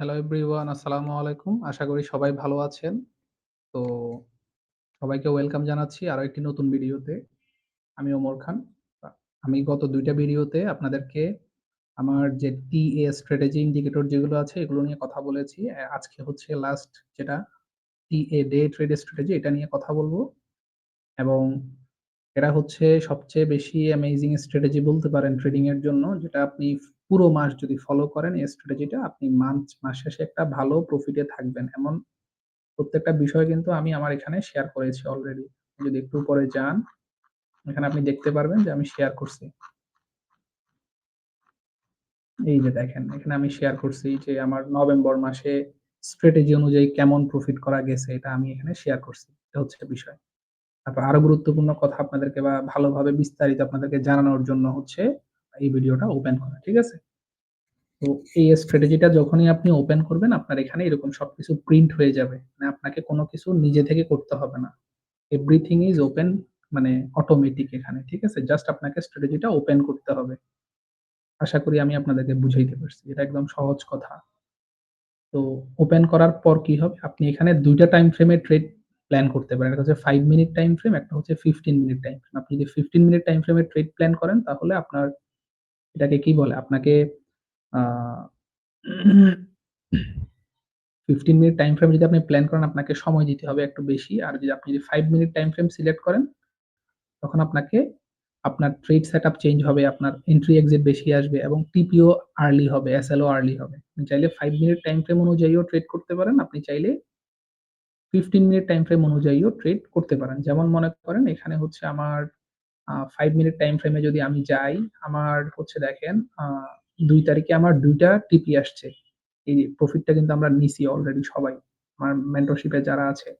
Hello everyone আসসালামু আলাইকুম। আশা করি সবাই ভালো আছেন। তো সবাইকে ওয়েলকাম জানাচ্ছি আরও একটি নতুন ভিডিওতে। আমি ওমর খান। আমি গত ২ টা ভিডিওতে আপনাদেরকে আমার যে টিএ স্ট্র্যাটেজি ইন্ডিকেটর যেগুলো আছে, এগুলো নিয়ে কথা বলেছি। আজকে হচ্ছে লাস্ট যেটা টিএ ডে ট্রেড স্ট্র্যাটেজি এটা নিয়ে কথা বলব এবং এটা হচ্ছে সবচেয়ে বেশি অ্যামেজিং স্ট্র্যাটেজি বলতে পারেন ট্রেডিং এর জন্য। যেটা আপনি পুরো মাস যদি ফলো করেন এই স্ট্র্যাটেজিটা আপনি মান্থ মাস শেষে একটা ভালো প্রফিটে থাকবেন। এমন প্রত্যেকটা বিষয় কিন্তু আমি আমার এখানে শেয়ার করেছি অলরেডি। যদি একটু পরে যান, এখানে আপনি দেখতে পারবেন যে আমি শেয়ার করছি। এই যে দেখেন, এখানে আমি শেয়ার করছি যে আমার নভেম্বর মাসে স্ট্র্যাটেজি অনুযায়ী কেমন প্রফিট করা গেছে এটা আমি এখানে শেয়ার করছি। এটা হচ্ছে বিষয়। আরও গুরুত্বপূর্ণ কথা আপনাদেরকে বা ভালোভাবে বিস্তারিত আপনাদেরকে জানানোর জন্য হচ্ছে এই ভিডিওটা ওপেন করা। ঠিক আছে? তো এই স্ট্র্যাটেজিটা যখনই আপনি ওপেন করবেন, আপনার এখানে এরকম সবকিছু প্রিন্ট হয়ে যাবে। মানে আপনাকে কোনো কিছু নিজে থেকে করতে হবে না। এভরিথিং ইজ ওপেন মানে অটোমেটিক এখানে। ঠিক আছে? জাস্ট আপনাকে স্ট্র্যাটেজিটা ওপেন করতে হবে। আশা করি আমি আপনাদেরকে বুঝাইতে পারছি। এটা একদম সহজ কথা। তো ওপেন করার পর কি হবে? আপনি এখানে দুইটা টাইম ফ্রেমে ট্রেড প্ল্যান করতে পারেন। একটা হচ্ছে ফাইভ মিনিট টাইম ফ্রেম, একটা হচ্ছে ১৫ মিনিট টাইম ফ্রেম। আপনি যদি ১৫ মিনিট টাইম ফ্রেমে ট্রেড প্ল্যান করেন তাহলে আপনার এটাকে কি বলে? আপনাকে ফিফটিন মিনিট টাইম ফ্রেম যদি আপনি প্ল্যান করেন আপনাকে সময় দিতে হবে একটু বেশি। আর যদি আপনি যদি five minute time frame select করেন, তখন আপনাকে আপনার ট্রেড সেট আপ চেঞ্জ হবে, আপনার এন্ট্রি এক্সিট বেশি আসবে এবং টিপিও আর্লি হবে, এস এসএলও আর্লি হবে। আপনি চাইলে ফাইভ মিনিট টাইম ফ্রেম অনুযায়ীও ট্রেড করতে পারেন। আপনি চাইলে 15 মিনিট টাইম ফ্রেম অনুযায়ীও ট্রেড করতে পারেন। যেমন মনে করেন এখানে হচ্ছে আমার ফাইভ মিনিট টাইম ফ্রেমে যদি আমি যাই, আমার হচ্ছে দেখেন ২ তারিখে আমার দুইটা টিপি আসছে। এই প্রফিটটা কিন্তু আমরা নিছি অলরেডি সবাই। আমার মেন্টরশিপে যারা আছে।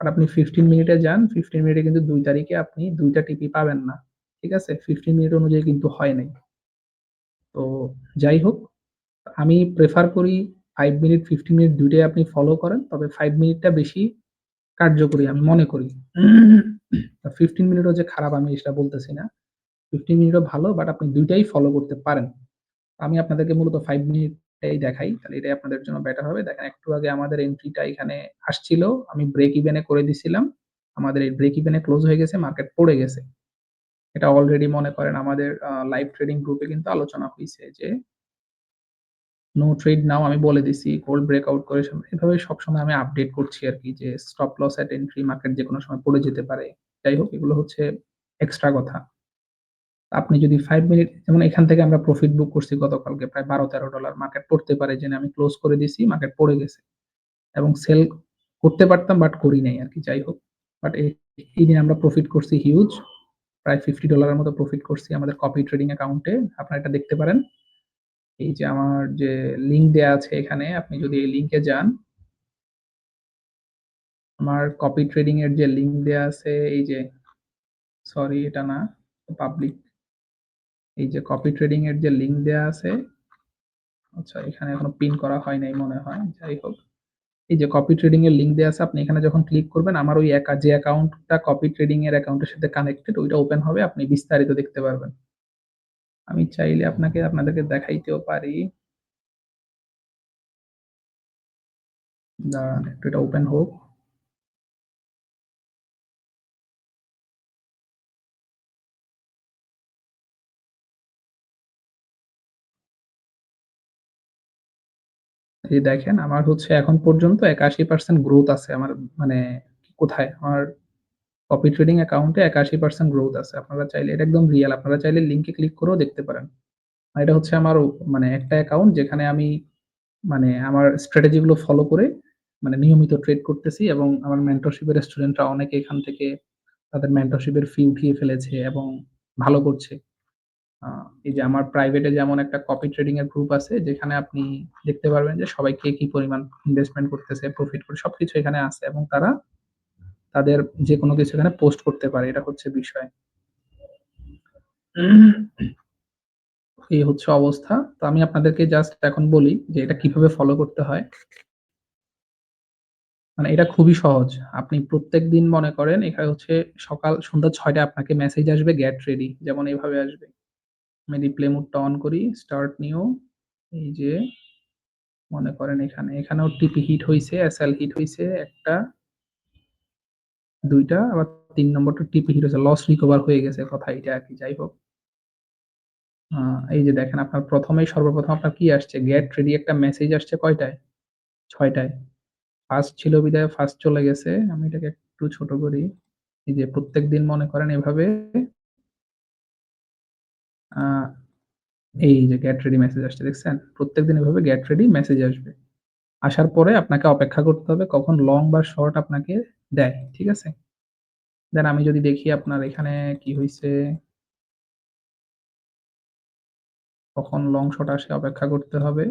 আর আপনি 15 মিনিটে যান, 15 মিনিটে কিন্তু দুই তারিখে আপনি দুইটা টিপি পাবেন না। ঠিক আছে? 15 মিনিট অনুযায়ী কিন্তু হয় নাই। তো যাই হোক, আমি প্রেফার করি ৫ মিনিট, 15 মিনিট দুইটাই আপনি ফলো করেন। তবে ৫ মিনিটটা বেশি কার্যকরী আমি মনে করি। 15 মিনিটও যে খারাপ আমি সেটা বলতেছি না। 15 মিনিটও ভালো বাট আপনি দুইটাই ফলো করতে পারেন। আমি আপনাদেরকে মূলত ৫ মিনিটটাই দেখাই। তাহলে এটাই আপনাদের জন্য বেটার হবে। দেখেন একটু আগে আমাদের এন্ট্রিটা এখানে আসছিল। আমি ব্রেক ইভেন করে দিছিলাম। আমাদের এই ব্রেক ইভেনে ক্লোজ হয়ে গেছে, মার্কেট পড়ে গেছে। এটা অলরেডি মনে করেন আমাদের লাইভ ট্রেডিং গ্রুপে কিন্তু আলোচনা হয়েছে যে নো ট্রেড নাও আমি বলে দিছি। গোল্ড ব্রেকআউট করে এভাবে সবসময় আমি আপডেট করছি আর কি যে stop loss at entry market যেকোনো সময় পড়ে যেতে পারে। যাই হোক, এগুলো হচ্ছে এক্সট্রা কথা। আপনি যদি ফাইভ মিনিট যেমন এখান থেকে আমরা প্রফিট বুক করছি গতকালকে, প্রায় $১২-১৩ মার্কেট পড়তে পারে জেনে আমি ক্লোজ করে দিছি। মার্কেট পড়ে গেছে। এবং সেল করতে পারতাম বাট করি নাই আর কি, যাই হোক। বাট এই এইদিন আমরা প্রফিট করছি হিউজ। প্রায় $50 এর মতো প্রফিট করছি আমাদের কপি ট্রেডিং অ্যাকাউন্টে। আপনারা এটা দেখতে পারেন। এই যে আমার যে লিংক দেয়া আছে এখানে, আপনি যদি এই লিংকে যান, আমার কপি ট্রেডিং এর যে লিংক দেয়া আছে, এই যে সরি এটা না পাবলিক এই যে কপি ট্রেডিং এর যে লিংক দেয়া আছে আচ্ছা এখানে এখনও পিন করা হয় নাই মনে হয়, যাই হোক। এই যে কপি ট্রেডিং এর লিংক দেয়া আছে, আপনি এখানে যখন ক্লিক করবেন, আমার ওই একা, যে অ্যাকাউন্টটা কপি ট্রেডিং এর অ্যাকাউন্টের সাথে কানেক্টেড ওইটা ওপেন হবে, আপনি বিস্তারিত দেখতে পারবেন। আমি চাইলে আপনাকে, আপনাদেরকে দেখাইতেও পারি দাঁড়ান, একটু এটা ওপেন হোক দেখেন, আমার হচ্ছে এখন পর্যন্ত ৮১% গ্রোথ আছে আমার মানে কোথায়? আমার কপি ট্রেডিং অ্যাকাউন্টে ৮১% গ্রোথ আছে। আপনারা চাইলে এটা একদম রিয়াল। আপনারা চাইলে লিংকে ক্লিক করেও দেখতে পারেন। এটা হচ্ছে আমার মানে একটা অ্যাকাউন্ট যেখানে আমি মানে আমার স্ট্র্যাটেজি গুলো ফলো করে মানে নিয়মিত ট্রেড করতেছি এবং আমার মেন্টরশিপের স্টুডেন্টরা অনেকে এখান থেকে তাদের মেন্টরশিপের ফি উঠিয়ে ফেলেছে এবং ভালো করছে। এই যে আমার প্রাইভেটে যেমন একটা কপি ট্রেডিং এর গ্রুপ আছে যেখানে আপনি দেখতে পারবেন যে সবাই কে কি পরিমাণ ইনভেস্টমেন্ট করতেছে, প্রফিট করে সবকিছু এখানে আছে এবং তারা তাদের যেকোনো কিছু এখানে পোস্ট করতে পারে। এটা হচ্ছে বিষয়। এই হচ্ছে অবস্থা। তো আমি আপনাদেরকে জাস্ট এখন বলি যে এটা কীভাবে ফলো করতে হয়। মানে এটা খুবই সহজ। আপনি প্রত্যেক দিন মনে করেন এখানে হচ্ছে সকাল সন্ধ্যা ৬ টায় আপনাকে মেসেজ আসবে গেট রেডি। যেমন এভাবে আসবে। আমি রিপ্লে মোডটা অন করি, স্টার্ট নিউ এই যে মনে করেন এখানে, এখানেও টিপি হিট হইছে, এসএল হিট হয়েছে একটা ২ টা আবার তিন নম্বরটা টিপি হিট হইছে। লস রিকভার হয়ে গেছে কথা এটা আর কি, যাই হোক। এই যে দেখেন আপনার প্রথমেই সর্বপ্রথম আপনার কি আসছে? গেট রেডি একটা মেসেজ আসছে কয়টায়? ছয়টায় ফার্স্ট ছিল বিদায় ফার্স্ট চলে গেছে। আমি এটাকে একটু ছোট করি। এই যে প্রত্যেকদিন মনে করেন এভাবে এই যে গেট রেডি মেসেজ আসছে, দেখছেন? প্রত্যেকদিন এভাবে গেট রেডি মেসেজ আসবে। আসার পরে আপনাকে অপেক্ষা করতে হবে কখন লং বা শর্ট আপনাকে দেয়। ঠিক আছে? দেন আমি যদি দেখি আপনার এখানে কি হইছে? কখন লং শট আসে অপেক্ষা করতে হবে।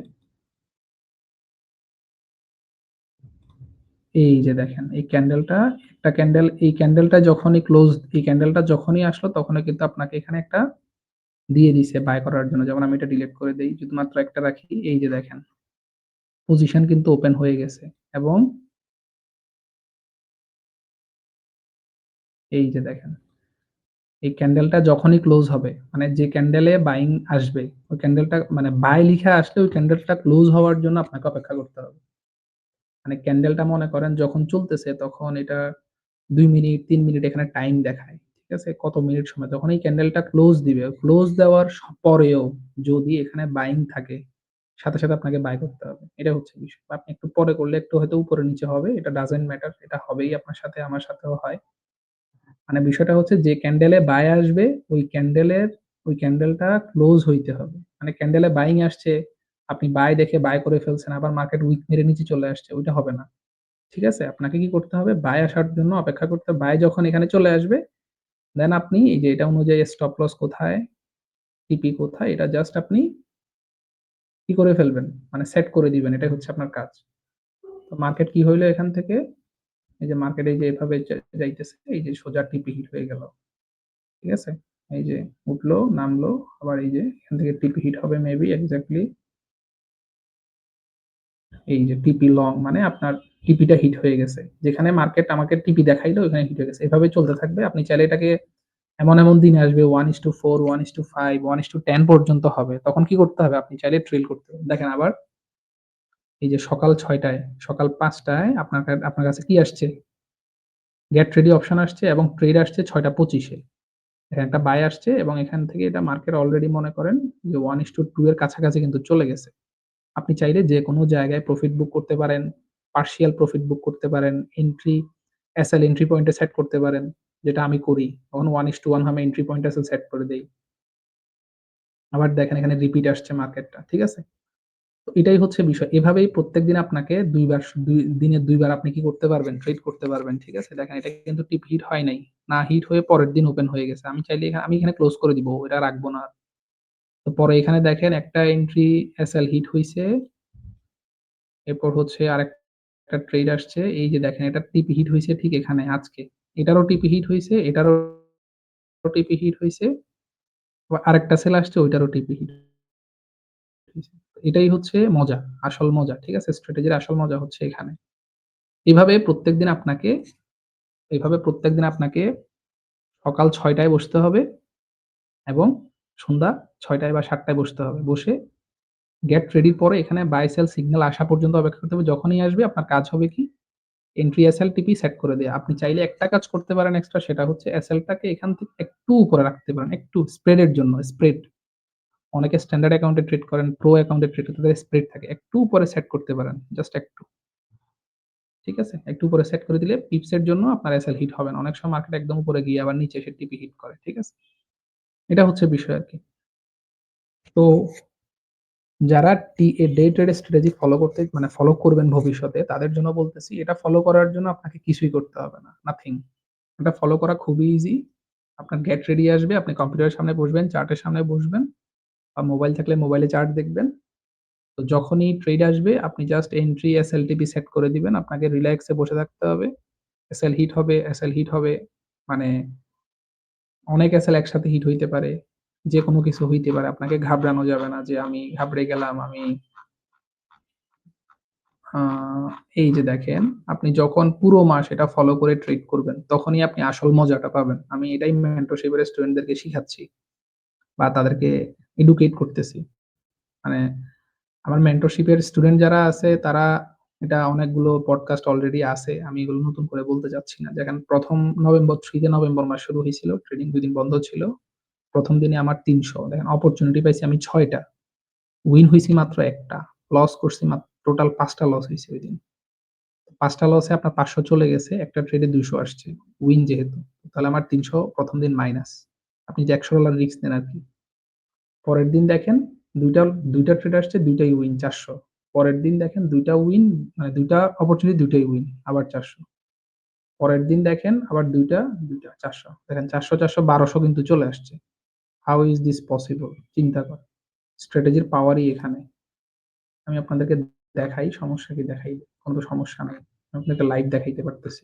এই যে দেখেন, এই ক্যান্ডেলটা একটা ক্যান্ডেল এই ক্যান্ডেলটা যখনই ক্লোজ এই ক্যান্ডেলটা যখনই আসলো তখনই কিন্তু আপনাকে এখানে একটা দিয়ে দিছে বাই করার জন্য। যেমন আমি এটা ডিলিট করে দেই। যদি মাত্র একটা রাখি, এই যে দেখেন। পজিশন কিন্তু ওপেন হয়ে গেছে এবং এই যে দেখেন। এই ক্যান্ডেলটা যখনই ক্লোজ হবে, মানে যে ক্যান্ডেলে বাইং আসবে, ওই ক্যান্ডেলটা মানে বাই লিখা আসলে ওই ক্যান্ডেলটা ক্লোজ হওয়ার জন্য আপনাকে অপেক্ষা করতে হবে। মানে ক্যান্ডেলটা মনে করেন যখন চলতেছে তখন এটা দুই মিনিট তিন মিনিট এখানে টাইম দেখায়। ঠিক আছে? কত মিনিট সময় তখন এই ক্যান্ডেলটা ক্লোজ দিবে। ক্লোজ দেওয়ার পরেও যদি এখানে বাইং থাকে, সাথে, সাথে আপনাকে বাই করতে হবে। এটা হচ্ছে বিষয়। আপনি একটু পরে করলে একটু হয়তো উপরে নিচে হবে। এটা ডাজন্ট ম্যাটার। এটা হবেই আপনার সাথে আমার সাথেও হয়। মানে বিষয়টা হচ্ছে যে ক্যান্ডেলে বাই আসবে ওই ক্যান্ডেলের ওই ক্যান্ডেলটা ক্লোজ হইতে হবে। মানে ক্যান্ডেলে বাইং আসছে, আপনি বাই দেখে বাই করে ফেলছেন আবার মার্কেট উইক মেরে নিচে চলে আসছে, ওইটা হবে না। ঠিক আছে? আপনাকে কি করতে হবে? বাই আসার জন্য অপেক্ষা করতে বাই যখন এখানে চলে আসবে, দেন আপনি এই যে এটা অনুযায়ী স্টপ লস কোথায়, টিপি কোথায় এটা জাস্ট আপনি কি করে ফেলবেন? মানে সেট করে দিবেন। এটাই হচ্ছে আপনার কাজ। তো মার্কেট কি হইল এখান থেকে? এই যে মার্কেটে যে এভাবে যাইতেছে, এই যে সোজা টিপি হিট হয়ে গেল। ঠিক আছে? এই যে উঠল, নামলো, আবার এই যে এখান থেকে টিপি হিট হবে মেবি এক্সাক্টলি এই যে টিপি লং মানে আপনার টিপিটা হিট হয়ে গেছে। যেখানে মার্কেট আমাকে টিপি দেখাইলো ওখানে হিট হয়ে গেছে। এভাবে চলতে থাকবে। আপনি চাইলে এটাকে এমন, এমন দিন আসবে 1:4, 1:5, 1:10 পর্যন্ত হবে। তখন কি করতে হবে? আপনি চাইলে ট্রেল করতে পারেন। দেখেন আবার এই যে সকাল ছয়টায় সকাল পাঁচটায় আপনার আপনার কাছে কি আসছে? গেট রেডি অপশন আসছে এবং ট্রেড আসছে ছয়টা পঁচিশে এখানে একটা বাই আসছে এবং এখান থেকে এটা মার্কেট অলরেডি মনে করেন যে 1:2 এর কাছাকাছি কিন্তু চলে গেছে। আপনি চাইলে যেকোনো জায়গায় প্রফিট বুক করতে পারেন, পার্শিয়াল প্রফিট বুক করতে পারেন, এন্ট্রি এসএল এন্ট্রি পয়েন্টে সেট করতে পারেন। যেটা আমি করি। তখন 1:1 আমি এন্ট্রি পয়েন্ট এসএল সেট করে দেই। আবার দেখেন এখানে রিপিট আসছে মার্কেটটা। ঠিক আছে? এটাই হচ্ছে বিষয়। এভাবেই প্রত্যেকদিন আপনাকে ২ বার স ২ দিনে দুইবার আপনি কি করতে পারবেন? ট্রেড করতে পারবেন। ঠিক আছে? দেখেন, এটা কিন্তু টিপ হিট হয় নাই। না হিট হয়ে পরের দিন ওপেন হয়ে গেছে। আমি চাইলে আমি এখানে ক্লোজ করে দিব। এটা রাখব না। তো পরে এখানে দেখেন, একটা এন্ট্রি এসএল হিট হইছে। এরপর হচ্ছে আরেকটা ট্রেড আসছে। এই যে দেখেন, এটা টিপি হিট হয়েছে ঠিক এখানে, আজকে। এটারও টিপি হিট হয়েছে এটারও টিপি হিট হয়েছে আরেকটা সেল আসছে, ওইটারও টিপি হিট হইছে। এটাই হচ্ছে মজা, আসল মজা। ঠিক আছে? স্ট্র্যাটেজির আসল মজা হচ্ছে এখানে। এভাবে প্রত্যেকদিন আপনাকে এভাবে প্রত্যেকদিন আপনাকে সকাল ছয়টায় বসতে হবে এবং সন্ধ্যা ছয়টায় বা সাতটায় বসতে হবে। বসে গেট রেডির পরে এখানে বাই সেল সিগন্যাল আসা পর্যন্ত অপেক্ষা করতে হবে। যখনই আসবে আপনার কাজ হবে কি? এন্ট্রি এসএল টিপি সেট করে দেয়া। আপনি চাইলে একটা কাজ করতে পারেন এক্সট্রা সেটা হচ্ছে এসএলটাকে এখান থেকে একটু উপরে রাখতে পারেন। একটু স্প্রেডের জন্য স্প্রেড। অনেকে স্ট্যান্ডার্ড অ্যাকাউন্টে ট্রেড করেন, প্রো অ্যাকাউন্টে ট্রেড করতে তাদের স্প্রেড থাকে। একটু উপরে সেট করতে পারেন। জাস্ট একটু। ঠিক আছে? একটু উপরে সেট করে দিলে পিপস এর জন্য আপনার এসএল হিট হবে না। অনেক সময় মার্কেট একদম উপরে গিয়ে আবার নিচে এসে টিপি হিট করে। ঠিক আছে? এটা হচ্ছে বিষয় আর কি তো যারা T A day trade strategy follow করতে মানে ফলো করবেন ভবিষ্যতে তাদের জন্য বলতেছি এটা ফলো করার জন্য আপনাকে কিছুই করতে হবে না। নাথিং। এটা ফলো করা খুবই ইজি। আপনার গেট রেডি আসবে, আপনি কম্পিউটারের সামনে বসবেন, চার্টের সামনে বসবেন বা মোবাইল থাকলে মোবাইলে চার্ট দেখবেন। তো যখনই ট্রেড আসবে আপনি just entry SL TP set করে দিবেন। আপনাকে রিল্যাক্স বসে থাকতে হবে। এসএল হিট হবে, এসএল হিট হবে। মানে অনেক এসএল একসাথে হিট হইতে পারে। যেকোনো কিছু হইতে পারে। আপনাকে ঘাবড়ানো যাবে না যে আমি ঘাবড়ে গেলাম, আমি এই যে দেখেন, আপনি যখন পুরো মাস এটা ফলো করে ট্রেড করবেন, তখনই আপনি আসল মজাটা পাবেন। আমি এটাই মেন্টরশিপ এর স্টুডেন্টদেরকে শিখাচ্ছি বা তাদেরকে এডুকেট করতেছি। মানে আমার মেন্টরশিপের স্টুডেন্ট যারা আছে, তারা এটা অনেকগুলো পডকাস্ট অলরেডি আছে। আমি এগুলো নতুন করে বলতে চাচ্ছি না। যেখানে প্রথম নভেম্বর 3 তে নভেম্বর মাস শুরু হয়েছিল ট্রেডিং ২ দিন বন্ধ ছিল। প্রথম দিনে আমার ৩০০ দেখেন অপরচুনিটি পাইছি আমি ছয়টা উইন হয়েছি মাত্র একটা লস করছি মাত্র টোটাল ৫ টা লস হইছে ঐদিন। ৫ পাঁচটা লসে আপনার ৫০০ চলে গেছে। একটা ট্রেডে ২০০ আসছে। উইন যেহেতু। তাহলে আমার ৩০০ ১ম দিন মাইনাস। আপনি যে $১০০ রিস্ক নেন আরকি। পরের দিন দেখেন দুইটা দুইটা ট্রেড আসছে দুইটাই উইন ৪০০। পরের দিন দেখেন দুইটা উইন মানে ২ টা অপরচুনিটি দুইটাই উইন আবার ৪০০। পরের দিন দেখেন আবার দুইটা দুইটা চারশো দেখেন চারশো চারশো বারোশো কিন্তু চলে আসছে। How is this possible? চিন্তা করেন। স্ট্র্যাটেজির পাওয়ারই এখানে। আমি আপনাদেরকে দেখাই, সমস্যা কি দেখাই। কোন সমস্যা নাই। আপনাকে লাইভ দেখাইতে পারতেছি।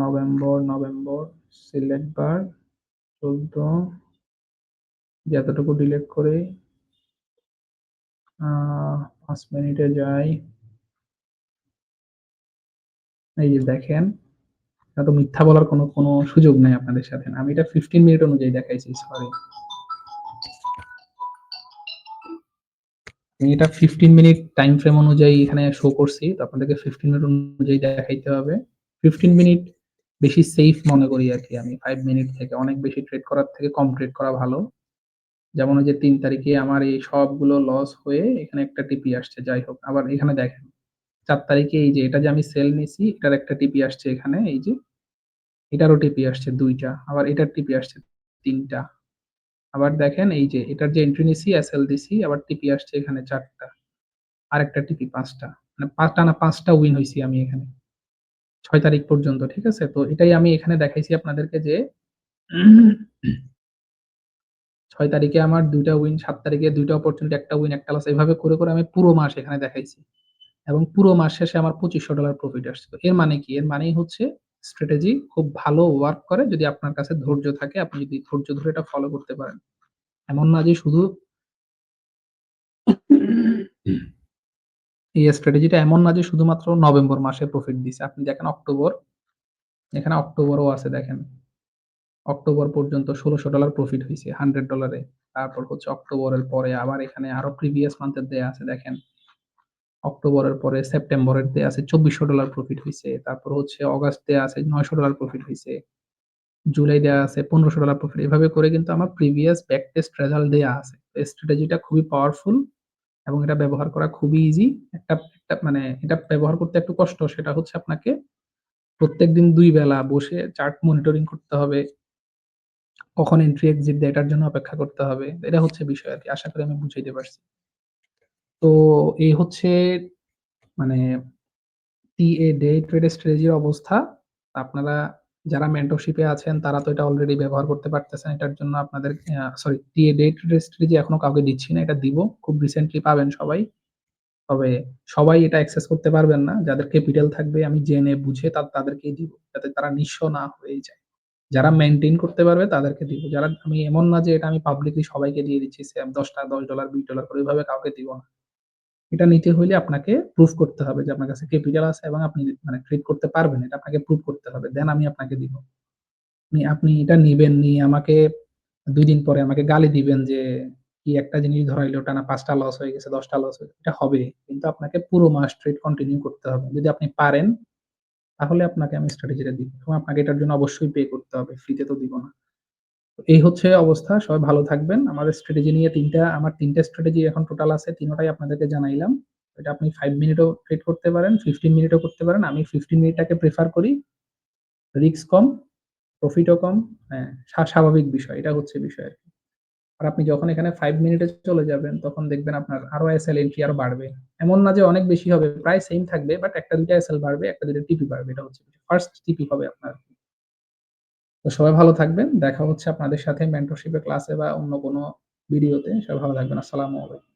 নভেম্বর, নভেম্বর সিলেক্ট বার ১৪ যে এতটুকু ডিলিট করে পাঁচ ৫ মিনিটে যাই। এই যে দেখেন, এত মিথ্যা বলার কোনো কোনো সুযোগ নাই আপনাদের সাথে। আমি এটা 15 মিনিট অনুযায়ী দেখাইছি, সরি। এটা 15 মিনিট টাইম ফ্রেম অনুযায়ী এখানে শো করছি। তো আপনাদেরকে 15 মিনিট অনুযায়ী দেখাইতে হবে। 15 মিনিট বেশি সেফ মনে করি আর কি আমি ফাইভ মিনিট থেকে। অনেক বেশি ট্রেড করার থেকে কম ট্রেড করা ভালো। যেমন ওই যে তিন তারিখে আমার এই সবগুলো লস হয়ে এখানে একটা টিপি আসছে। যাই হোক, আবার এখানে দেখেন চার তারিখে এই যে এটা যে আমি সেল নিছি এটার একটা টিপি আসছে এখানে এই যে। এটারও টিপি আসছে দুইটা আবার এটার টিপি আসছে তিনটা আবার দেখেন এই যে এটার যে এন্ট্রি নিছি, এসএল দিছি, আবার টিপি আসছে এখানে চারটা আর একটা টিপি পাঁচটা মানে পাঁচটা না পাঁচটা উইন হয়েছি আমি এখানে। ছয় তারিখ পর্যন্ত, ঠিক আছে? তো এটাই আমি এখানে দেখাইছি আপনাদেরকে যে ৬ তারিখে আমার দুইটা উইন, সাত তারিখে ২ টা অপরচুনিটি, ১ টা উইন, ১ টা লস এভাবে করে, করে আমি পুরো মাস এখানে দেখাইছি। এবং পুরো মাস শেষে আমার $২৫০০ প্রফিট আসছে। তো এর মানে কি? এর মানেই হচ্ছে স্ট্র্যাটেজি খুব ভালো ওয়ার্ক করে যদি আপনার কাছে ধৈর্য থাকে, আপনি যদি ধৈর্য ধরে এটা ফলো করতে পারেন। এমন না যে শুধু এই স্ট্র্যাটেজিটা এমন না যে শুধুমাত্র নভেম্বর মাসে প্রফিট দিছে। আপনি দেখেন অক্টোবর, এখানে অক্টোবরও আছে দেখেন। অক্টোবর পর্যন্ত $১৬০০ প্রফিট হইছে $100 এ। তারপর হচ্ছে অক্টোবরের পরে আবার এখানে আরও প্রিভিয়াস মান্থের দেয়া আছে, দেখেন। অক্টোবরের পরে সেপ্টেম্বরের দেয়া আছে $২৪০০ প্রফিট হইছে। তারপর হচ্ছে অগাস্ট দেয়া আছে $৯০০ প্রফিট হইছে। জুলাই দেয়া আছে $১৫০০ প্রফিট। এভাবে করে কিন্তু আমার প্রিভিয়াস ব্যাক টেস্ট রেজাল্ট দেয়া আছে। স্ট্র্যাটেজিটা খুবই পাওয়ারফুল এবং এটা ব্যবহার করা খুবই ইজি। একটা একটা মানে এটা ব্যবহার করতে একটু কষ্ট, সেটা হচ্ছে আপনাকে প্রত্যেকদিন দুই বেলা বসে চার্ট মনিটরিং করতে হবে। কখন এন্ট্রি এক্সিট দেয় এটার জন্য অপেক্ষা করতে হবে। এটা হচ্ছে বিষয় আর কি আশা করি আমি বুঝাইতে পারছি। তো এই হচ্ছে মানে টিএ ডে ট্রেড স্ট্র্যাটেজির অবস্থা। আপনারা যারা মেন্টরশিপে আছেন, তারা তো এটা অলরেডি ব্যবহার করতে পারতেছেন। এটার জন্য আপনাদের sorry TA day trade strategy এখনও কাউকে দিচ্ছি না। এটা দিব। খুব রিসেন্টলি পাবেন সবাই। তবে সবাই এটা অ্যাক্সেস করতে পারবেন না। যাদের ক্যাপিটাল থাকবে, আমি জেনে বুঝে তাদেরকেই দিব। যাতে তারা নিঃস্ব না হয়ে যায়। যারা মেনটেন করতে পারবে তাদেরকে দিব। যারা আমি এমন না যে এটা আমি পাবলিকলি সবাইকে দিয়ে দিচ্ছি সেম $১০ $১০ $২০ করে ওইভাবে কাউকে দিব না। এটা নিতে হইলে আপনাকে প্রুফ করতে হবে যে আপনার কাছে ক্যাপিটাল আছে এবং আপনি মানে ট্রেড করতে পারবেন। এটা আপনাকে প্রুফ করতে হবে। দেন আমি আপনাকে দিব। আপনি আপনি এটা নিবেন, নিয়ে আমাকে দুই দিন পরে আমাকে গালি দিবেন যে কি একটা জিনিস ধরাইলো টানা ৫ টা লস হয়ে গেছে, দশটা লস হয়ে গেছে এটা হবে। কিন্তু আপনাকে পুরো মাস ট্রেড কন্টিনিউ করতে হবে। যদি আপনি পারেন তাহলে আপনাকে আমি স্ট্র্যাটেজিটা দিব। এবং আপনাকে এটার জন্য অবশ্যই পে করতে হবে। ফ্রিতে তো দিব না। এই হচ্ছে অবস্থা। সবাই ভালো থাকবেন। আমাদের স্ট্র্যাটেজি নিয়ে ৩ টা আমার ৩ টা স্ট্র্যাটেজি এখন টোটাল আছে। ৩ টাই আপনাদেরকে জানাইলাম। এটা আপনি 5 মিনিটও ট্রেড করতে পারেন, 15 মিনিটেও করতে পারেন। আমি 15 মিনিটটাকে প্রেফার করি। রিস্ক কম, প্রফিটও কম। হ্যাঁ, স্বাভাবিক বিষয়। এটা হচ্ছে বিষয় আরকি। আর আপনি যখন এখানে ফাইভ মিনিটে চলে যাবেন তখন দেখবেন আপনার আরও এসএল এন্ট্রি আরও বাড়বে। এমন না যে অনেক বেশি হবে, প্রায় সেম থাকবে বাট ১ টা ২ টা এসএল বাড়বে, একটা দুটা টিপি বাড়বে। এটা হচ্ছে ফার্স্ট টিপি হবে আপনার। তো সবাই ভালো থাকবেন। দেখা হচ্ছে আপনাদের সাথে মেন্টরশিপের ক্লাসে বা অন্য কোনো ভিডিওতে। সবাই ভালো থাকবেন। আসসালামু আলাইকুম।